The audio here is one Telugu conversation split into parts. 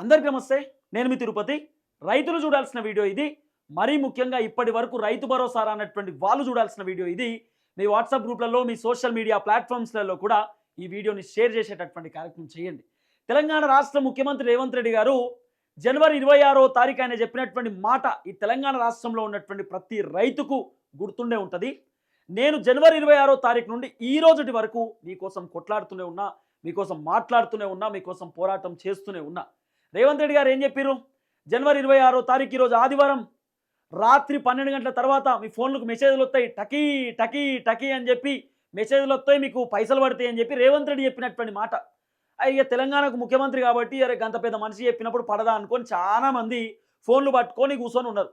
అందరికీ నమస్తే నేను మీ తిరుపతి. రైతులు చూడాల్సిన వీడియో ఇది. మరీ ముఖ్యంగా ఇప్పటి వరకు రైతు భరోసా అన్నటువంటి వాళ్ళు చూడాల్సిన వీడియో ఇది. మీ వాట్సాప్ గ్రూప్లలో మీ సోషల్ మీడియా ప్లాట్ఫామ్స్లలో కూడా ఈ వీడియోని షేర్ చేసేటటువంటి కార్యక్రమం చేయండి. తెలంగాణ రాష్ట్ర ముఖ్యమంత్రి రేవంత్ రెడ్డి గారు జనవరి ఇరవై ఆరో తారీఖు ఆయన చెప్పినటువంటి మాట ఈ తెలంగాణ రాష్ట్రంలో ఉన్నటువంటి ప్రతి రైతుకు గుర్తుండే ఉంటుంది. నేను జనవరి ఇరవై ఆరో తారీఖు నుండి ఈ రోజుటి వరకు మీకోసం కొట్లాడుతూనే ఉన్నా మీకోసం మాట్లాడుతూనే ఉన్నా మీకోసం పోరాటం చేస్తూనే ఉన్నా. రేవంత్ రెడ్డి గారు ఏం చెప్పారు జనవరి ఇరవై ఆరో తారీఖు ఈరోజు ఆదివారం రాత్రి పన్నెండు గంటల తర్వాత మీ ఫోన్లకు మెసేజ్లు వస్తాయి. టకీ టకీ టకీ అని చెప్పి మెసేజ్లు వస్తాయి మీకు పైసలు పడతాయి అని చెప్పి రేవంత్ రెడ్డి చెప్పినటువంటి మాట. ఇక తెలంగాణకు ముఖ్యమంత్రి కాబట్టి అరే గంత పెద్ద మనిషి చెప్పినప్పుడు పడదా అనుకొని చాలామంది ఫోన్లు పట్టుకొని కూర్చొని ఉన్నారు.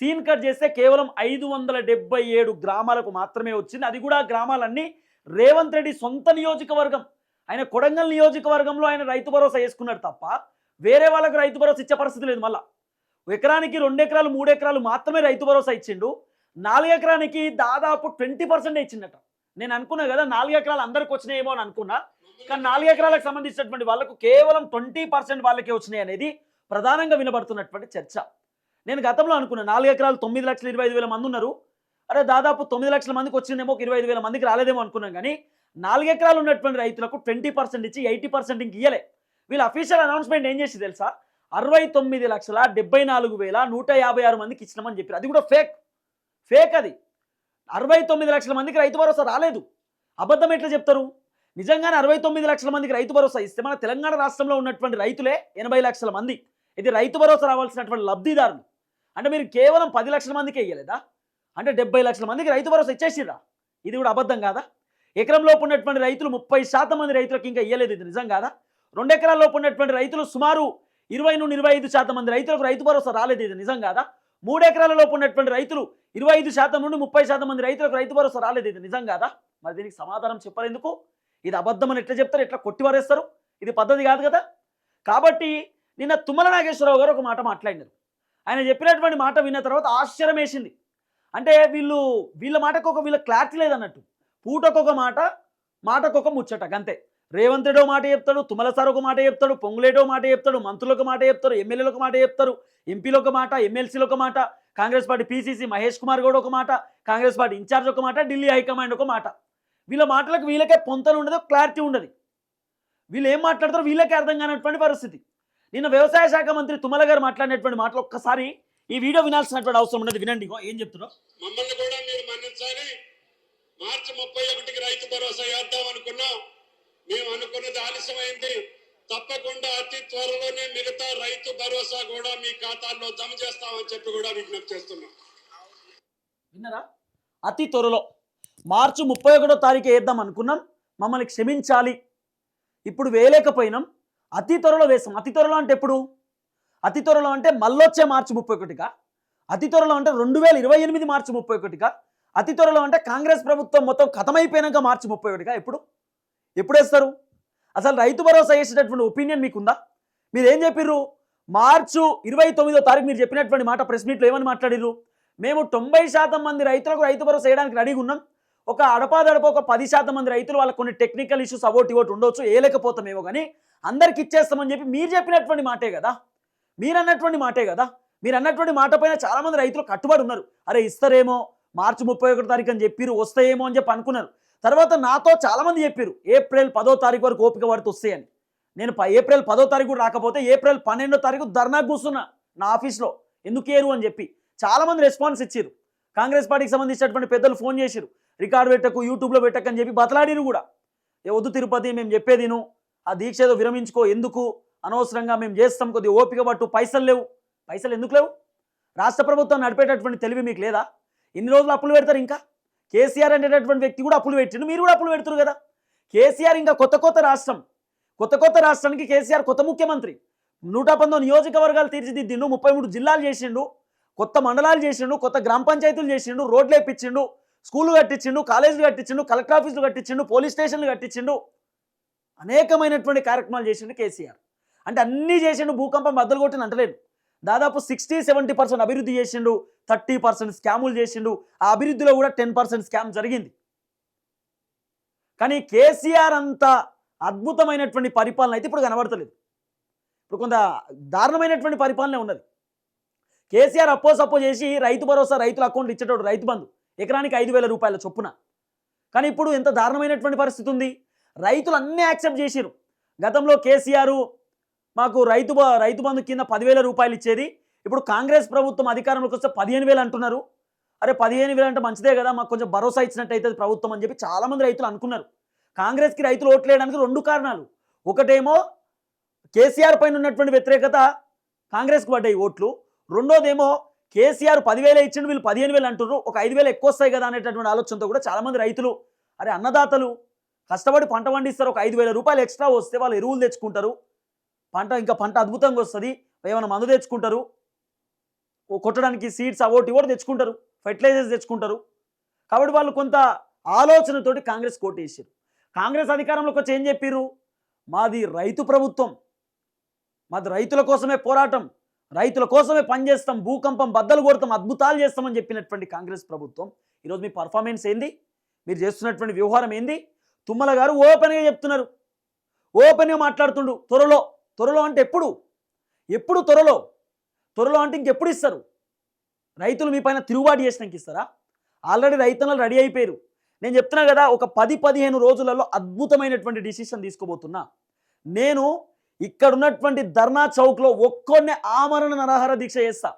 సీన్ కట్ చేస్తే కేవలం ఐదు వందల డెబ్బై ఏడు గ్రామాలకు మాత్రమే వచ్చింది. అది కూడా గ్రామాలన్నీ రేవంత్ రెడ్డి సొంత నియోజకవర్గం. ఆయన కొడంగల్ నియోజకవర్గంలో ఆయన రైతు భరోసా వేసుకున్నాడు తప్ప వేరే వాళ్ళకు రైతు భరోసా ఇచ్చే పరిస్థితి లేదు మళ్ళీ. ఎకరానికి రెండు ఎకరాలు మూడు ఎకరాలు మాత్రమే రైతు భరోసా ఇచ్చిండు. నాలుగు ఎకరానికి దాదాపు ట్వంటీ పర్సెంట్ ఇచ్చిండట. నేను అనుకున్నా కదా నాలుగు ఎకరాలు అందరికి వచ్చినాయేమో అని అనుకున్నా. కానీ నాలుగు ఎకరాలకు సంబంధించినటువంటి వాళ్ళకు కేవలం ట్వంటీ పర్సెంట్ వాళ్ళకే వచ్చినాయి అనేది ప్రధానంగా వినబడుతున్నటువంటి చర్చ. నేను గతంలో అనుకున్నా నాలుగు ఎకరాలు తొమ్మిది లక్షల ఇరవై ఐదు వేల మంది ఉన్నారు. అరే దాదాపు తొమ్మిది లక్షల మందికి వచ్చిందేమో ఒక ఇరవై ఐదు వేల మందికి రాలేదేమో అనుకున్నాం. కానీ నాలుగు ఎకరాలు ఉన్నటువంటి రైతులకు ట్వంటీ పర్సెంట్ ఇచ్చి ఎయిటీ పర్సెంట్ ఇంక ఇయ్యలే. వీళ్ళ అఫీషియల్ అనౌన్స్మెంట్ ఏం చేసి తెలుసా? అరవై తొమ్మిది లక్షల డెబ్బై నాలుగు వేల నూట యాభై ఆరు మందికి ఇచ్చినామని చెప్పారు. అది కూడా ఫేక్ ఫేక్ అది. అరవై తొమ్మిది లక్షల మందికి రైతు భరోసా రాలేదు. అబద్ధం ఎట్లా చెప్తారు? నిజంగానే అరవై తొమ్మిది లక్షల మందికి రైతు భరోసా ఇస్తే మన తెలంగాణ రాష్ట్రంలో ఉన్నటువంటి రైతులే ఎనభై లక్షల మంది. ఇది రైతు భరోసా రావాల్సినటువంటి లబ్ధిదారులు. అంటే మీరు కేవలం పది లక్షల మందికి వేయలేదా అంటే డెబ్బై లక్షల మందికి రైతు భరోసా ఇచ్చేసిరా ఇది కూడా అబద్ధం కాదా? ఎకరంలోపు ఉన్నటువంటి రైతులు ముప్పై శాతం మంది రైతులకు ఇంకా ఇయ్యలేదు ఇది నిజం కాదా? రెండు ఎకరాల్లోపు ఉన్నటువంటి రైతులు సుమారు ఇరవై నుండి ఇరవై ఐదు శాతం మంది రైతులకు రైతు భరోసా రాలేదు ఇది నిజం కాదా? మూడు ఎకరాల లోపు ఉన్నటువంటి రైతులు ఇరవై ఐదు శాతం నుండి ముప్పై శాతం మంది రైతులకు రైతు భరోసా రాలేదు ఇది నిజం కాదా? మరి దీనికి సమాధానం చెప్పలేందుకు ఇది అబద్ధం అని ఎట్లా చెప్తారు? ఎట్లా కొట్టివారేస్తారు ఇది పద్ధతి కాదు కదా? కాబట్టి నిన్న తుమ్మల నాగేశ్వరరావు గారు ఒక మాట మాట్లాడినారు. ఆయన చెప్పినటువంటి మాట విన్న తర్వాత ఆశ్చర్యం వేసింది. అంటే వీళ్ళు వీళ్ళ మాటకు ఒక వీళ్ళ క్లారిటీ లేదన్నట్టు. పూటకొక మాట మాటకొక ముచ్చట గంతే. రేవంతుడో మాట చెప్తాడు తుమ్మల సార్ ఒక మాట చెప్తాడు పొంగులేటో మాట చెప్తాడు మంత్రులకు మాట చెప్తారు ఎమ్మెల్యేలు ఒక మాట చెప్తారు ఎంపీలు ఒక మాట ఎమ్మెల్సీలు ఒక మాట కాంగ్రెస్ పార్టీ పీసీసీ మహేష్ కుమార్ గౌడ్ ఒక మాట కాంగ్రెస్ పార్టీ ఇన్ఛార్జ్ ఒక మాట ఢిల్లీ హైకమాండ్ ఒక మాట. వీళ్ళ మాటలకు వీళ్ళకే పొంతలు ఉండదు క్లారిటీ ఉండదు. వీళ్ళు ఏం మాట్లాడతారో వీళ్ళకే అర్థం కానటువంటి పరిస్థితి. నిన్న వ్యవసాయ శాఖ మంత్రి తుమ్మల గారు మాట్లాడినటువంటి మాటలు ఒక్కసారి ఈ వీడియో వినాల్సినటువంటి అవసరం ఉన్నది. వినండి ఏం చెప్తున్నావు మమ్మల్ని కూడా మీరు మన్నించాలి. మార్చి ముప్పై ఒకటికి రైతు భరోసా వేద్దాం అనుకున్నాం. మేము అనుకున్నది ఆలస్యమైంది. తప్పకుండా అతి త్వరలోనే మిగతా రైతు భరోసా కూడా మీ ఖాతాల్లో జమ చేస్తామని చెప్పి కూడా విజ్ఞప్తి చేస్తున్నాం. విన్నారా? అతి త్వరలో. మార్చి ముప్పై ఒకటో తారీఖు వేద్దాం అనుకున్నాం. మమ్మల్ని క్షమించాలి. ఇప్పుడు వేయలేకపోయినాం. అతి త్వరలో వేసాం అతి త్వరలో అంటే ఎప్పుడు? అతి త్వరలో అంటే మళ్ళొచ్చే మార్చి ముప్పై ఒకటిగా అతి త్వరలో అంటే రెండు వేల ఇరవై ఎనిమిది మార్చి ముప్పై ఒకటిగా అతి త్వరలో అంటే కాంగ్రెస్ ప్రభుత్వం మొత్తం కథమైపోయినాక మార్చి ముప్పై ఒకటిగా ఎప్పుడు? ఎప్పుడేస్తారు? అసలు రైతు భరోసా వేసేటటువంటి ఒపీనియన్ మీకుందా? మీరు ఏం చెప్పిర్రు? మార్చు ఇరవై తొమ్మిదో తారీఖు మీరు చెప్పినటువంటి మాట ప్రెస్ మీట్లో ఏమని మాట్లాడిర్రు? మేము తొంభై శాతం మంది రైతులకు రైతు భరోసా వేయడానికి రెడీగా ఉన్నాం. ఒక అడపాదడప ఒక పది శాతం మంది రైతులు వాళ్ళకి కొన్ని టెక్నికల్ ఇష్యూస్ అవోటి ఇవోటి ఉండొచ్చు ఏలేకపోతామేమో కానీ అందరికి ఇచ్చేస్తామని చెప్పి మీరు చెప్పినటువంటి మాటే కదా? మీరు అన్నటువంటి మాటే కదా? మీరు అన్నటువంటి మాట పైన చాలా మంది రైతులు కట్టుబడి ఉన్నారు. అరే ఇస్తారేమో మార్చి ముప్పై ఒకటి తారీఖు అని చెప్పిరు వస్తాయేమో అని చెప్పి అనుకున్నారు. తర్వాత నాతో చాలామంది చెప్పారు ఏప్రిల్ పదో తారీఖు వరకు ఓపిక పడితే వస్తాయని నేను ప- ఏప్రిల్ పదో తారీఖు కూడా రాకపోతే ఏప్రిల్ పన్నెండో తారీఖు ధర్నా కూర్చున్నా నా ఆఫీస్లో. ఎందుకు ఏరు అని చెప్పి. చాలామంది రెస్పాన్స్ ఇచ్చారు కాంగ్రెస్ పార్టీకి సంబంధించినటువంటి పెద్దలు ఫోన్ చేశారు రికార్డు పెట్టకు యూట్యూబ్లో పెట్టకని చెప్పి బతలాడిరు కూడా. ఏ వద్దు తిరుపతి మేము చెప్పేదిను ఆ దీక్ష ఏదో విరమించుకో ఎందుకు? అనవసరంగా మేము చేస్తాం కొద్దిగా ఓపిక పట్టు పైసలు లేవు. పైసలు ఎందుకు లేవు? రాష్ట్ర ప్రభుత్వం నడిపేటటువంటి తెలివి మీకు లేదా? ఎన్ని రోజులు అప్పులు పెడతారు ఇంకా? కేసీఆర్ అనేటటువంటి వ్యక్తి కూడా అప్పులు పెట్టిండు. మీరు కూడా అప్పులు పెడుతురు కదా. కేసీఆర్ ఇంకా కొత్త కొత్త రాష్ట్రం. కొత్త కొత్త రాష్ట్రానికి కేసీఆర్ కొత్త ముఖ్యమంత్రి. నూట పంతొమ్మిది నియోజకవర్గాలు తీర్చిదిద్దిండు ముప్పై మూడు జిల్లాలు చేసిండు కొత్త మండలాలు చేసిండు కొత్త గ్రామ పంచాయతీలు చేసిండు రోడ్లు వేపించిండు స్కూళ్ళు కట్టించిండు కాలేజీలు కట్టించిండు కలెక్టర్ ఆఫీసులు కట్టించిండు పోలీస్ స్టేషన్లు కట్టించిండు. అనేకమైనటువంటి కార్యక్రమాలు చేసిండు కేసీఆర్. అంటే అన్నీ చేసిండు భూకంపం బద్దలు కొట్టిన అంటలేదు. దాదాపు సిక్స్టీ సెవెంటీ పర్సెంట్ అభివృద్ధి చేసిండు థర్టీ పర్సెంట్ స్కాములు చేసిండు. ఆ అభివృద్ధిలో కూడా టెన్ పర్సెంట్ స్కామ్ జరిగింది. కానీ కేసీఆర్ అంత అద్భుతమైనటువంటి పరిపాలన అయితే ఇప్పుడు కనబడతలేదు. ఇప్పుడు కొంత దారుణమైనటువంటి పరిపాలన ఉన్నది. కేసీఆర్ అప్పో సప్పో చేసి రైతు భరోసా రైతుల అకౌంట్ ఇచ్చేటోడు రైతు బంధు. ఎకరానికి ఐదు వేల రూపాయల చొప్పున. కానీ ఇప్పుడు ఎంత దారుణమైనటువంటి పరిస్థితి ఉంది? రైతులు అన్నీ యాక్సెప్ట్ చేసిరు గతంలో కేసీఆర్ మాకు రైతు బ- రైతు బంధు కింద పదివేల రూపాయలు ఇచ్చేది. ఇప్పుడు కాంగ్రెస్ ప్రభుత్వం అధికారంలోకి వస్తే పదిహేను వేలు అంటున్నారు. అరే పదిహేను వేలు అంటే మంచిదే కదా మాకు కొంచెం భరోసా ఇచ్చినట్టు అవుతుంది ప్రభుత్వం అని చెప్పి చాలామంది రైతులు అనుకున్నారు. కాంగ్రెస్కి రైతులు ఓట్లేయడానికి రెండు కారణాలు. ఒకటేమో కేసీఆర్ పైన ఉన్నటువంటి వ్యతిరేకత కాంగ్రెస్కి పడ్డాయి ఓట్లు. రెండోదేమో కేసీఆర్ పదివేలే ఇచ్చిండు వీళ్ళు పదిహేను వేలు అంటున్నారు. ఒక ఐదు వేలు ఎక్కువ వస్తాయి కదా అనేటటువంటి ఆలోచనతో కూడా చాలామంది రైతులు అరే అన్నదాతలు కష్టపడి పంట పండిస్తారు. ఒక ఐదు వేల రూపాయలు ఎక్స్ట్రా వస్తే వాళ్ళు ఎరువులు తెచ్చుకుంటారు. పంట ఇంకా పంట అద్భుతంగా వస్తుంది. ఏమైనా మందు తెచ్చుకుంటారు? కొట్టడానికి సీడ్స్ అవోటి కూడా తెచ్చుకుంటారు. ఫెర్టిలైజర్స్ తెచ్చుకుంటారు. కాబట్టి వాళ్ళు కొంత ఆలోచనతోటి కాంగ్రెస్ కోటేసారు కాంగ్రెస్ అధికారంలోకి వచ్చి ఏం చెప్పారు మాది రైతు ప్రభుత్వం. మాది రైతుల కోసమే పోరాటం. రైతుల కోసమే పనిచేస్తాం భూకంపం బద్దలు కొడతాం. అద్భుతాలు చేస్తామని చెప్పినటువంటి కాంగ్రెస్ ప్రభుత్వం. ఈరోజు మీ పర్ఫార్మెన్స్ ఏంది? మీరు చేస్తున్నటువంటి వ్యవహారం ఏంది? తుమ్మల గారు ఓపెన్గా చెప్తున్నారు. ఓపెన్గా మాట్లాడుతుండు త్వరలో. త్వరలో అంటే ఎప్పుడు? ఎప్పుడు త్వరలో? త్వరలో అంటే ఇంకెప్పుడు ఇస్తారు? రైతులు మీ పైన తిరుగుబాటు చేసినాక ఇస్తారా? ఆల్రెడీ రైతన్నలు రెడీ అయిపోయారు. నేను చెప్తున్నా కదా ఒక పది పదిహేను రోజులలో అద్భుతమైనటువంటి డిసిషన్ తీసుకోబోతున్నా. నేను ఇక్కడ ఉన్నటువంటి ధర్నా చౌక్లో ఒక్కొన్నే ఆమరణ నిరాహార దీక్ష చేస్తా.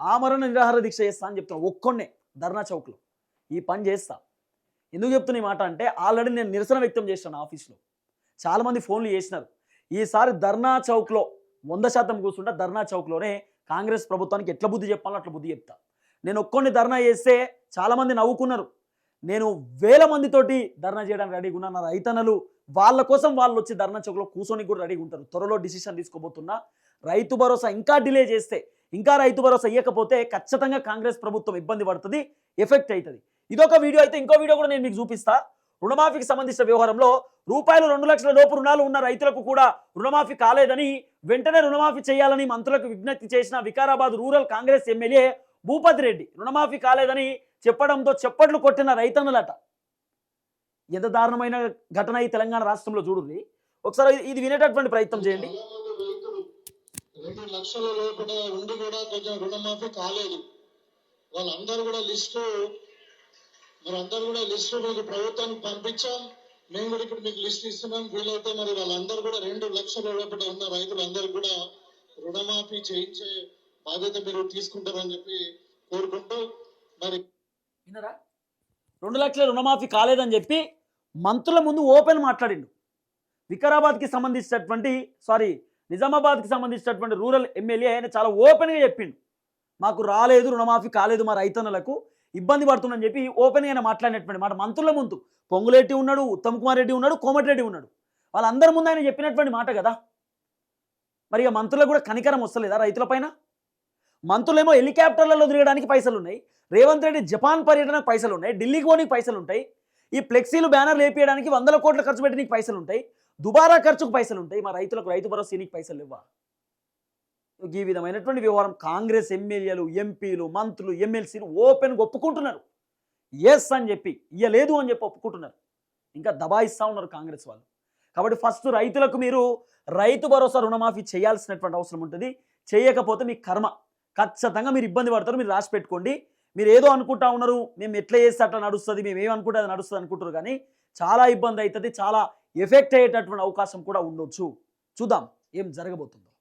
ఆమరణ నిరాహార దీక్ష చేస్తా అని చెప్తున్నా ఒక్కొన్నే ధర్నా చౌక్లో. ఈ పని చేస్తా. ఎందుకు చెప్తున్నా ఈ మాట అంటే ఆల్రెడీ నేను నిరసన వ్యక్తం చేశాను ఆఫీస్లో. చాలామంది ఫోన్లు చేసినారు. ఈసారి ధర్నా చౌక్లో వంద శాతం కూర్చుంటే ధర్నా చౌక్లోనే కాంగ్రెస్ ప్రభుత్వానికి ఎట్లా బుద్ధి చెప్పాలో అట్లా బుద్ధి చెప్తా. నేను ఒక్కొన్ని ధర్నా చేస్తే చాలామంది నవ్వుకున్నారు. నేను వేల మందితోటి ధర్నా చేయడానికి రెడీగా ఉన్నా నా రైతన్నలు వాళ్ళ కోసం వాళ్ళు వచ్చి ధర్నా చౌక్లో కూర్చొని కూడా రెడీగా ఉంటారు. త్వరలో డిసిషన్ తీసుకోబోతున్నా. రైతు భరోసా ఇంకా డిలే చేస్తే ఇంకా రైతు భరోసా ఇవ్వకపోతే ఖచ్చితంగా కాంగ్రెస్ ప్రభుత్వం ఇబ్బంది పడుతుంది ఎఫెక్ట్ అవుతుంది. ఇదొక వీడియో అయితే ఇంకో వీడియో కూడా నేను మీకు చూపిస్తా. రుణమాఫీకి సంబంధించిన వ్యవహారంలో రూపాయలు రెండు లక్షల లోపు రుణాలు ఉన్న రైతులకు కూడా రుణమాఫీ కాలేదని వెంటనే రుణమాఫీ చేయాలని మంత్రులకు విజ్ఞప్తి చేసిన వికారాబాద్ రూరల్ కాంగ్రెస్ ఎమ్మెల్యే భూపతి రెడ్డి రుణమాఫీ కాలేదని చెప్పడంతో చెప్పట్లు కొట్టిన రైతన్నులట. ఎంత దారుణమైన ఘటన ఈ తెలంగాణ రాష్ట్రంలో చూడుంది ఒకసారి ఇది వినేటటువంటి ప్రయత్నం చేయండి. రెండు లక్షల లోపల ఉండి కూడా కొంచెం రుణమాఫీ కాలేదు. వాళ్ళందరూ కూడా లిస్టు మరి అందరూ కూడా లిస్ట్ మీకు ప్రభుత్వానికి పంపించాం. మేము కూడా ఇప్పుడు మీకు లిస్ట్ ఇస్తున్నాం. వీలైతే మరి వాళ్ళందరూ కూడా రెండు లక్షల లోపల ఉన్న రైతులందరూ కూడా రుణమాఫీ చేయించే బాధ్యత మీరు తీసుకుంటారని చెప్పి కోరుకుంటూ మరి విన్నారా? రెండు లక్షల రుణమాఫీ కాలేదని చెప్పి మంత్రుల ముందు ఓపెన్ మాట్లాడిండు. వికారాబాద్కి సంబంధించినటువంటి సారీ నిజామాబాద్కి సంబంధించినటువంటి రూరల్ ఎమ్మెల్యే ఆయన చాలా ఓపెన్గా చెప్పిండు. మాకు రాలేదు రుణమాఫీ కాలేదు మా రైతన్నులకు. ఇబ్బంది పడుతుందని చెప్పి ఓపెన్గా ఆయన మాట్లాడినటువంటి మాట. మంత్రుల ముందు పొంగులెట్టి ఉన్నాడు ఉత్తమ్ కుమార్ రెడ్డి ఉన్నాడు కోమటిరెడ్డి ఉన్నాడు. వాళ్ళందరి ముందు ఆయన చెప్పినటువంటి మాట కదా. మరి ఇక మంత్రులకు కూడా కనికరం వస్తలేదా రైతులపైన మంత్రులేమో హెలికాప్టర్లలో తిరగడానికి పైసలు ఉన్నాయి రేవంత్ రెడ్డి జపాన్ పర్యటనకు పైసలు ఉన్నాయి ఢిల్లీకి పోనీకి పైసలు ఉంటాయి ఈ ఫ్లెక్సీలు బ్యానర్లు వేపించడానికి వందల కోట్ల ఖర్చు పెట్టడానికి పైసలు ఉంటాయి దుబారా ఖర్చుకు పైసలు ఉంటాయి మా రైతులకు రైతు భరోసా ఇనికి పైసలు ఇవ్వ ఈ విధమైనటువంటి వ్యవహారం కాంగ్రెస్ ఎమ్మెల్యేలు ఎంపీలు మంత్రులు ఎమ్మెల్సీలు ఓపెన్గా ఒప్పుకుంటున్నారు. ఎస్ అని చెప్పి ఇయ్యలేదు అని చెప్పి ఒప్పుకుంటున్నారు. ఇంకా దబాయిస్తూ ఉన్నారు కాంగ్రెస్ వాళ్ళు. కాబట్టి ఫస్ట్ రైతులకు మీరు రైతు భరోసా రుణమాఫీ చేయాల్సినటువంటి అవసరం ఉంటుంది. చేయకపోతే మీ కర్మ. ఖచ్చితంగా మీరు ఇబ్బంది పడతారు మీరు రాసి పెట్టుకోండి. మీరు ఏదో అనుకుంటా ఉన్నారు మేము ఎట్లా చేస్తే అట్లా నడుస్తుంది మేము ఏమనుకుంటే అది నడుస్తుంది అనుకుంటారు కానీ చాలా ఇబ్బంది అవుతుంది చాలా ఎఫెక్ట్ అయ్యేటటువంటి అవకాశం కూడా ఉండొచ్చు. చూద్దాం ఏం జరగబోతుంది.